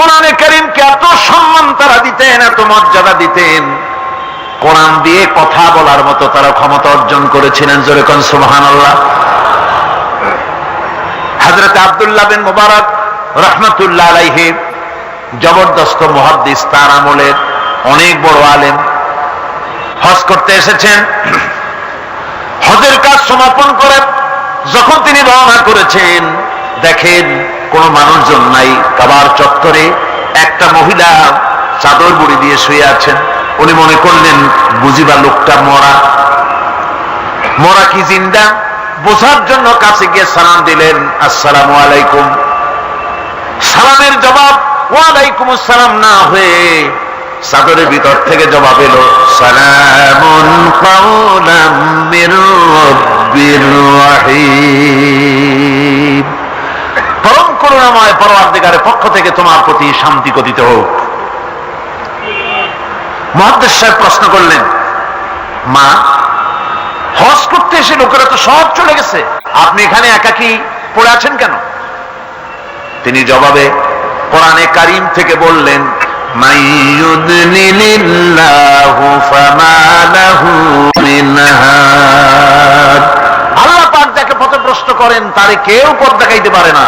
কোরআনে করিমকে এত সম্মান তারা দিতেন, এত মর্যাদা দিতেন। কোরআন দিয়ে কথা বলার মতো তারা ক্ষমতা অর্জন করেছিলেন, জোরে কোন সুবহান আল্লাহ হজরত আবদুল্লাহ বিন মুবারক রহমতুল্লাহ আলাইহি, জবরদস্ত মুহাদ্দিস, তার আমলের অনেক বড় আলেম। হজ করতে এসেছেন। হজের কাজ সমাপন করে যখন তিনি রওনা করেছেন, দেখেন কোন মানুষজন নাই। কাবার চত্বরে একটা মহিলা চাদর বুড়ি দিয়ে শুয়ে আছেন। উনি মনে করলেন, বুঝিবা লোকটা মরা। মরা কি জিন্দা? বোঝার জন্য কাছে গিয়ে সালাম দিলেন, আসসালামু আলাইকুম। সালামের জবাব, ওয়ালাইকুম আসসালাম না হয়ে চাদরের ভিতর থেকে জবাব এলো রাব্বির রাহিম। পরওয়ারদিগারের পক্ষ থেকে তোমার প্রতি শান্তি কথিত হোক। মহাদ্দেশ সাহেব প্রশ্ন করলেন, মা, হজ করতে এসে লোকেরা তো সব চলে গেছে। আপনি এখানে একাকি পড়ে আছেন কেন? তিনি জবাবে, কোরআনে কারিম থেকে বললেন। আল্লাহ পাক যাকে পথভ্রষ্ট করেন, তারে কেউ পথ দেখাইতে পারে না।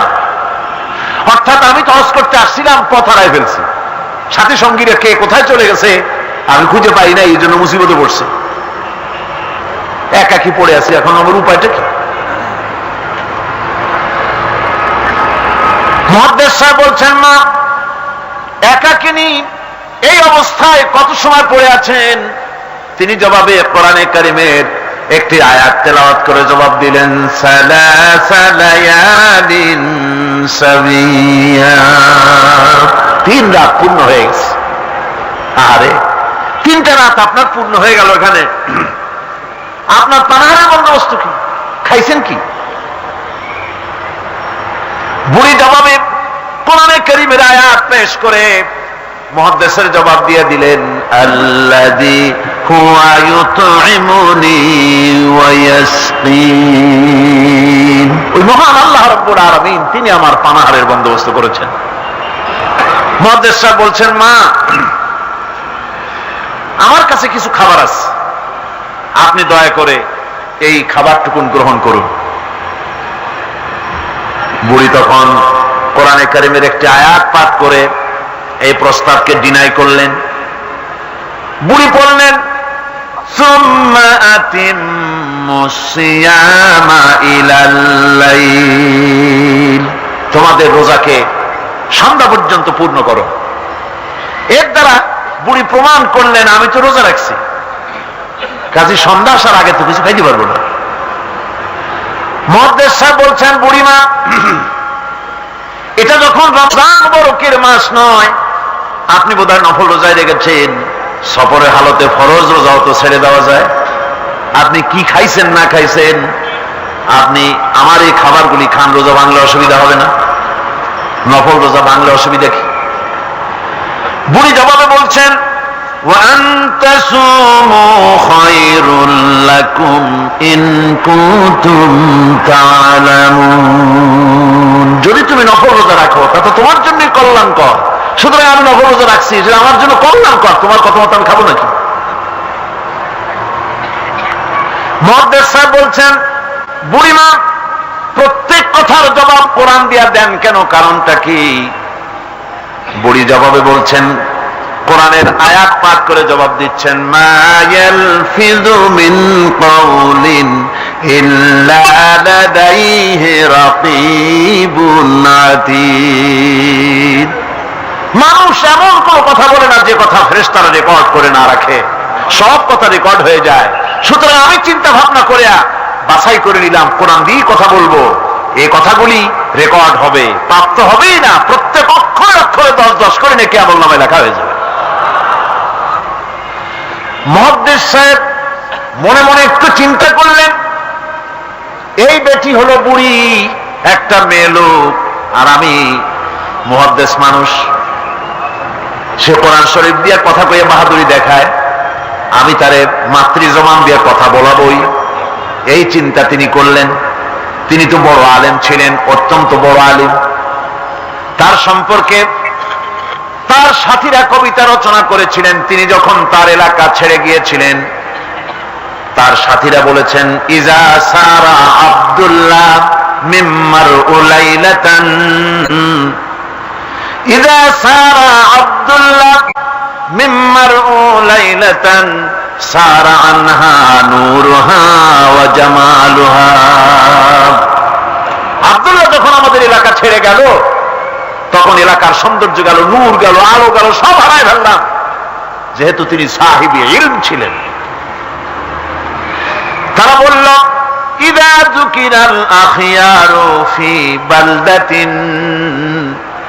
অর্থাৎ আমি তো হজ করতে আসছিলাম পথ হারাই ফেলছি। সাথী সঙ্গীরা কে কোথায় চলে গেছে, আমি খুঁজে পাই না এই জন্য মুসিবতে পড়ছে। একাকি পড়ে আছি, এখন আমার উপায়টা কি? মহাদেশ বলছেন না একাকিনী এই অবস্থায় কত সময় পড়ে আছেন? তিনি জবাবে, কোরআনে কারিমের একটি আয়াত তেলাওয়াত করে জবাব দিলেন সালাসা লায়ালিন সাবিয়া তিন রাত পূর্ণ হয়ে গেছে। আরে তিনটা রাত আপনার পূর্ণ হয়ে গেল এখানে। আপনার পানাহারের বন্দোবস্ত কি? খাইছেন কি? বুড়ি জবাবে কোরআনে করিমের আয়াত পেশ করে মহাদেশের জবাব দিয়ে দিলেন হুয়া ইউতঈমুনি ওয়া ইয়াসকিন ওই মহান আল্লাহ রাব্বুল আলামিন, তিনি আমার পানাহারের বন্দোবস্ত করেছেন। মহাদেশ বলছেন, মা, আমার কাছে কিছু খাবার আছে। আপনি দয়া করে এই খাবারটুকুন গ্রহণ করুন। বুড়ি তখন কোরআনে কারিমের একটি আয়াত পাঠ করে এই প্রস্তাবকে ডিনাই করলেন। বুড়ি পড়লেন তোমাদের রোজাকে সন্ধ্যা পর্যন্ত পূর্ণ করো। এর দ্বারা বুড়ি প্রমাণ করলেন, আমি তো রোজা রাখছি। কাজে সন্ধ্যা আসার আগে তো কিছু খাইতে পারব না। মহাদেশ সাহেব বলছেন, বুড়িমা, এটা যখন রমজান বরকের মাস নয়, আপনি বোধহয় নফল রোজায় রেখেছেন। সফরের হালতে ফরজ রোজাও তো ছেড়ে দেওয়া যায়। আপনি কি খাইছেন, না খাইছেন? আপনি আমার এই খাবারগুলি খান, রোজা ভাঙলে অসুবিধা হবে না। নফল রোজা ভাঙলে অসুবিধা কি? বুড়ি জবাবে বলছেন যদি তুমি নফল রোজা রাখো, তা তো তোমার জন্য কল্যাণকর। সুতরাং আমি নফল রোজা রাখছি। যে আমার জন্য কল্যাণকর তোমার কথা মতো আমি খাব নাকি? মহাদেশ সাহেব বলছেন, বুড়িমা, প্রত্যেক কথার জবাব কোরআন দিয়া দেন কেন? কারণটা কি? বুড়ি জবাবে বলছেন, কোরআনের আয়াত পাঠ করে জবাব দিচ্ছেন মায়াল ফিজু মিন কাউলিন ইল্লা লাদাইহি রাকিবুন মানুষ এমন কোন কথা বলে না যে কথা ফেরেশতারা রেকর্ড করে না রাখে। সব কথা রেকর্ড হয়ে যায়। সুতরাং আমি চিন্তা ভাবনা করে বাছাই করে নিলাম, কোরআন দিয়ে কথা বলব। এই কথাগুলি রেকর্ড হবে, প্রাপ্ত হবেই না। প্রত্যেক অক্ষরে অক্ষরে দশ দশ করে নাকি আমল নামে লেখা হয়ে যাবে। মহাদ্দেশ সাহেব মনে মনে একটু চিন্তা করলেন, এই বেটি হলো বুড়ি, একটা মেয়ে লোক, আর আমি মহাদ্দেশ মানুষ। সে কোরআন শরীফ দিয়ে কথা কয়ে বাহাদুরি দেখায়, আমি তারে মাতৃ জমান দিয়ে কথা বলাবই। এই চিন্তা তিনি করলেন। তিনি তো বড় আলেম ছিলেন, অত্যন্ত বড় আলিম। তার সম্পর্কে তার সাথীরা কবিতা রচনা করেছিলেন। তিনি যখন তার এলাকা ছেড়ে গিয়েছিলেন, তার সাথীরা বলেছেন, ইজা সারা আব্দুল্লাহ ইজা সারা আব্দুল্লাহ মিম্মার উলাইলাতান সারা আনহা নূরুহা ওয়া জামালুহা। আব্দুল্লাহ যখন আমাদের এলাকা ছেড়ে গেল, তখন এলাকার সৌন্দর্য গেল, নূর গেল, আলো গেল, সব হারায় ফেললাম। যেহেতু তিনি সাহিবি, ইলম ছিলেন। তারা বলল, ইদা যুকিরাল আখিয়ারু ফি বালদাতিন।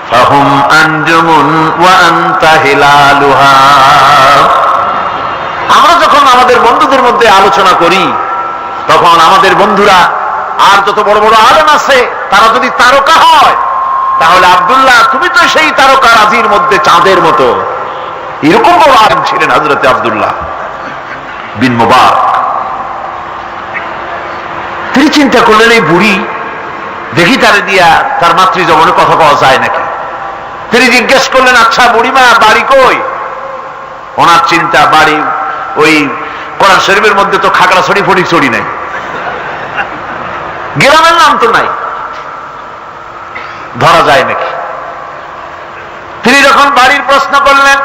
ফাহুম আনজুমুন ওয়া আনতা আমরা যখন আমাদের বন্ধুদের মধ্যে আলোচনা করি, তখন আমাদের বন্ধুরা আর যত বড় বড় আলেম আছে, তারা যদি তারকা হয়, তাহলে আব্দুল্লাহ, তুমি তো সেই তারকা রাজির মধ্যে চাঁদের মতো। এরকম বড় আলেম ছিলেন হজরতে আব্দুল্লাহ বিন মুবারক। তিনি চিন্তা করলেন, এই বুড়ি দেখি তারে দিয়া তার মাতৃ জবনে কথা পাওয়া যায় নাকি? তিনি জিজ্ঞেস করলেন আচ্ছা বুড়িমা, বাড়ি কই? ওনার চিন্তা, বাড়ি ওই কোরআন শরীফের মধ্যে তো খাগড়া ছড়ি, ফড়ি ছড়ি নাই। গ্রামের নাম তো নাই। ধরা যায় নাকি? তিনি যখন বাড়ির প্রশ্ন করলেন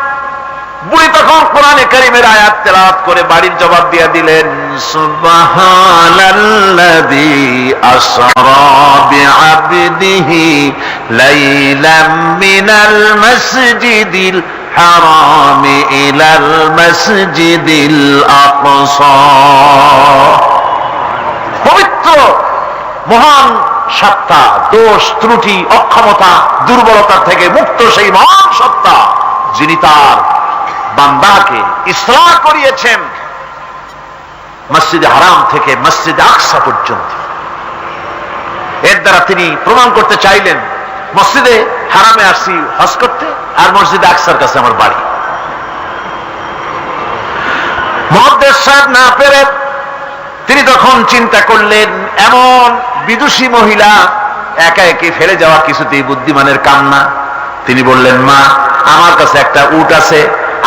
বুড়ি তখন কোরআনে করিমের আয়াত তেলাওয়াত করে বাড়ির জবাব দিয়ে দিলেন পবিত্র, মহান সত্তা, দোষ, ত্রুটি, অক্ষমতা, দুর্বলতা থেকে মুক্ত সেই মহান সত্তা, যিনি তার বান্দাকে ইসলাম করিয়েছেন মসজিদে হারাম থেকে মসজিদে আকসা পর্যন্ত। এর দ্বারা তিনি প্রমাণ করতে চাইলেন, মসজিদে হারামে আসছি, হজ করতে, আর মসজিদে আকসার কাছে আমার বাড়ি। মহাদ্দেশ সাহেব না পেরে তিনি তখন চিন্তা করলেন, এমন বিদুষী মহিলা একা একে ফেলে যাওয়া কিছুতেই বুদ্ধিমানের কাম না তিনি বললেন, মা, আমার কাছে একটা উট আছে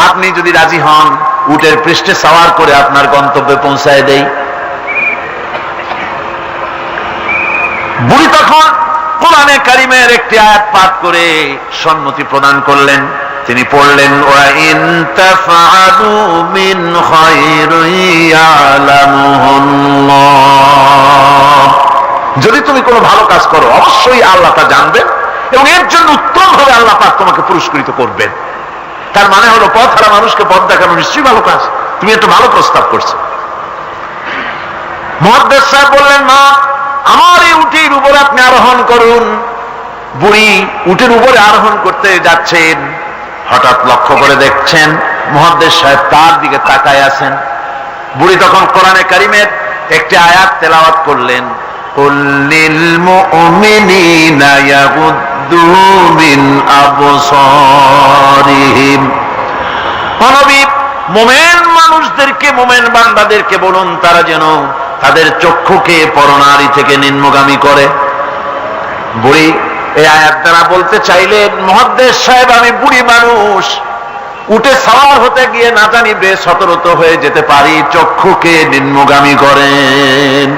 আপনি যদি রাজি হন, উটের পৃষ্ঠে সাওয়ার করে আপনার গন্তব্যে পৌঁছায় দেই। বুড়ি তখন কোরআনে কারিমের একটি আয়াত পাঠ করে সম্মতি প্রদান করলেন। তিনি পড়লেন, ওয়া ইন যদি তুমি কোনো ভালো কাজ করো, অবশ্যই আল্লাহ তা জানবেন এবং এর জন্য উত্তম ভাবে আল্লাহ পাক তোমাকে পুরস্কৃত করবেন। তার মানে হলো পথ হারা মানুষকে পথ দেখানো নিশ্চয়ই ভালো কাজ। তুমি একটা ভালো প্রস্তাব করছ। মহাদেশ সাহেব বললেন, মা, আমার এই উটির উপরে আপনি আরোহণ করুন। বুড়ি উটের উপরে আরোহণ করতে যাচ্ছেন। হঠাৎ লক্ষ্য করে দেখছেন মহাদেশ সাহেব তার দিকে তাকায় আছেন। বুড়ি তখন কোরআনে কারিমের একটি আয়াত তেলাওয়াত করলেন মোমেন মানুষদেরকে, মোমেন বান্দাদেরকে বলুন, তারা যেন তাদের চক্ষুকে পরনারী থেকে নিম্নগামী করে। বুড়ি, এই আয়াত বলতে চাইলে মহাদেশ সাহেব, আমি বুড়ি মানুষ। উঠে সওয়ার হতে গিয়ে না জানি সতরত হয়ে যেতে পারি। চক্ষুকে নিম্নগামী করেন।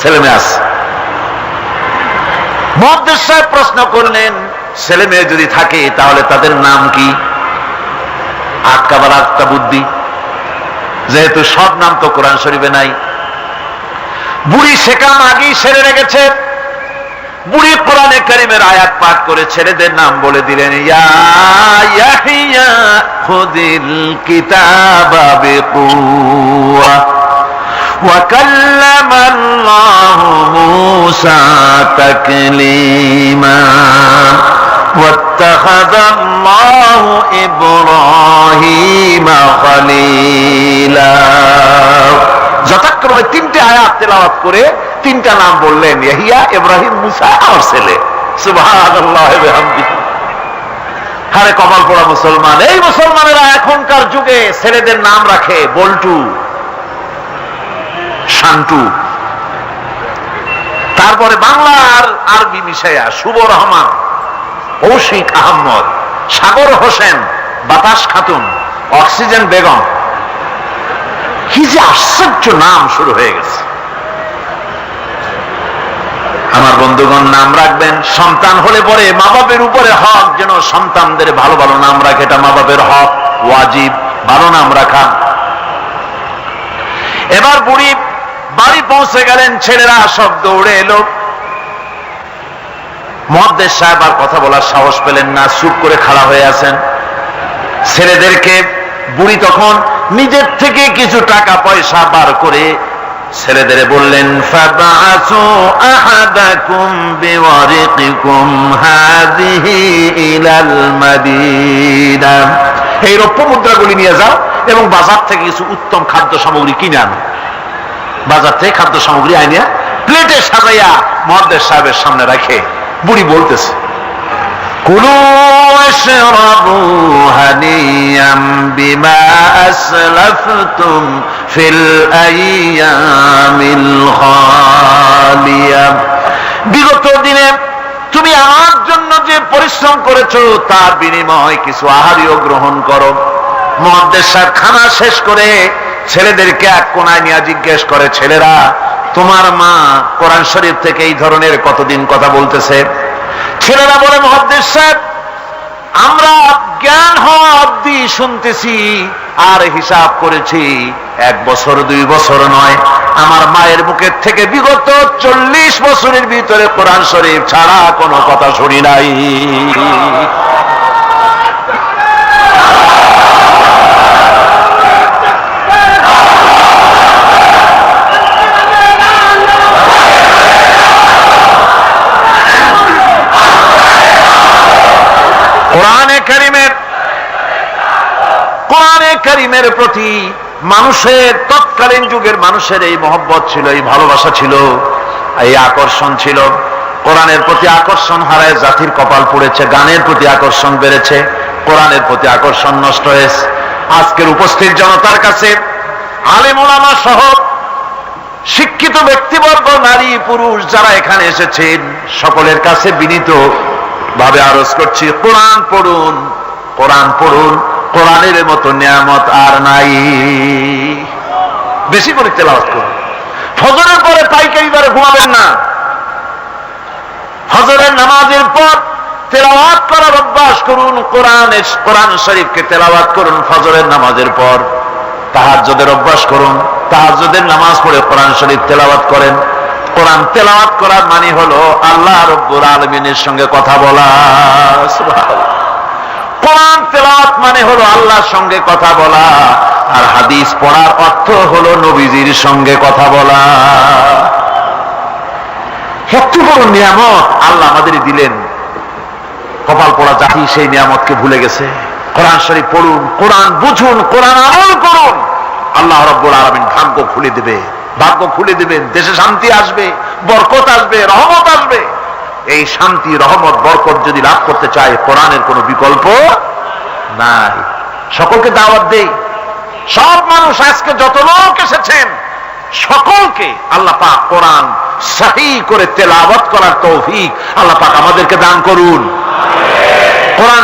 ছেলে মেয়ে আছে। মহাদ্দেশ সাহেব প্রশ্ন করলেন ছেলে মেয়ে যদি থাকে, তাহলে তাদের নাম কি? আটকাবার আটকা বুদ্ধি। যেহেতু সব নাম তো কোরআন শরীফে নাই। বুড়ি সেকাম আগেই সেরে রেখেছে। বুড়ি কোরআনে করিমের আয়াত পাঠ করে ছেলেদের নাম বলে দিলেন, ইয়া খুদিল কিতাবা وكلم الله موسى تكليما واتخذ الله إبراهيم خليلا যথাক্রমে তিনটে আয়াত তেলাওয়াত করে তিনটা নাম বললেন ইয়াহিয়া, ইব্রাহিম, মুসা আমার ছেলে। হারে কপাল পড়া মুসলমান। এই মুসলমানেরা এখনকার যুগে ছেলেদের নাম রাখে বল্টু। শান্টু। তারপরে বাংলা আর আরবি মিশাইয়া শুভ রহমান কৌশিক আহমদ সাগর হোসেন, বাতাস খাতুন, অক্সিজেন বেগম। কি যে আশ্চর্য নাম শুরু হয়ে গেছে। আমার বন্ধুগণ, নাম রাখবেন, সন্তান হলে পরে মা বাপের উপরে হক, যেন সন্তানদের ভালো ভালো নাম রাখে, এটা মা বাপের হক, ওয়াজিব, ভালো নাম রাখা। এবার বাড়ি পৌঁছে গেলেন, ছেলেরা সব দৌড়ে এলো। মহাদ্দেশ সাহেব আর কথা বলার সাহস পেলেন না, চুপ করে খাড়া হয়ে আছেন। ছেলেদেরকে বুড়ি তখন নিজের থেকে কিছু টাকা পয়সা বার করে ছেলেদের বললেন এই রৌপ্য মুদ্রাগুলি নিয়ে যাও এবং বাজার থেকে কিছু উত্তম খাদ্য সামগ্রী কিনে আনো। বাজার থেকে খাদ্য সামগ্রী আনিয়া প্লেটে সাজাইয়া মহাদেশ সাহেবের সামনে রাখে বুড়ি বলতেছে বিগত দিনে তুমি আমার জন্য যে পরিশ্রম করেছ, তার বিনিময় কিছু আহারিও গ্রহণ করো। সাহেব খানা শেষ করে ছেলেদেরকে এক কোনায় নিয়ে জিজ্ঞেস করে, ছেলেরা, তোমার মা কোরআন শরীফ থেকে এই ধরনের কতদিন কথা বলতেছে? ছেলেরা বলে মহাদেশ সাহেব, আমরা জ্ঞান হওয়া অব্দি শুনতেছি আর হিসাব করেছি, এক বছর, দুই বছর নয়। আমার মায়ের মুখের থেকে বিগত চল্লিশ বছরের ভিতরে কোরআন শরীফ ছাড়া কোনো কথা শুনি নাই। কোরআনে প্রতি মানুষের তৎকালীন যুগের মানুষের এই মহব্বত ছিল, এই ভালোবাসা ছিল, এই আকর্ষণ ছিল। কোরআনের প্রতি আকর্ষণ হারায়, জাতির কপাল পড়েছে, গানের প্রতি আকর্ষণ বেড়েছে, কোরআনের প্রতি আকর্ষণ নষ্ট হয়েছে। আজকের উপস্থিত জনতার কাছে আলেমুলামা সহ শিক্ষিত ব্যক্তিবর্গ, নারী, পুরুষ যারা এখানে এসেছেন, সকলের কাছে বিনীত ভাবে আরজ করছি, কোরআন পড়ুন কোরআন পড়ুন। কোরআনের মতো নিয়ামত আর নাই। বেশি করে তেলাওয়াত করুন। ফজরের পরে পাইকারি দরে ঘুমাবেন না। ফজরের নামাজের পর তেলাওয়াত করার অভ্যাস করুন, কোরআন কোরআন শরীফকে তেলাওয়াত করুন ফজরের নামাজের পর। তাহাজ্জুদের অভ্যাস করুন, তাহাজ্জুদের নামাজ পড়ে কোরআন শরীফ তেলাওয়াত করেন। কোরআন তেলাওয়াত করার মানে হলো আল্লাহ রব্বুল আলমিনের সঙ্গে কথা বলা। কোরআন তেলাওয়াত মানে হলো আল্লাহর সঙ্গে কথা বলা, আর হাদিস পড়ার অর্থ হলো নবীজির সঙ্গে কথা বলা। এত বড় নিয়ামত, আল্লাহ আমাদের দিলেন। কপাল পড়া জাতি সেই নিয়ামতকে ভুলে গেছে। কোরআন শরীফ পড়ুন, কোরআন বুঝুন, কোরআন আমল করুন। আল্লাহ রব্বুল আলমিন ভাগ্য খুলে দেবে, ভাগ্য খুলে দেবেন, দেশে শান্তি আসবে, বরকত আসবে, রহমত আসবে। এই শান্তি, রহমত, বরকত যদি লাভ করতে চায়, কোরআনের কোনো বিকল্প নাই। সকলকে দাওয়াত দেই। সব মানুষ আজকে যত লোক এসেছেন, সকলকে আল্লাহ পাক কোরআন সাহি করে তেলাওয়াত করার তৌফিক আল্লাহ পাক আমাদেরকে দান করুন। কোরআন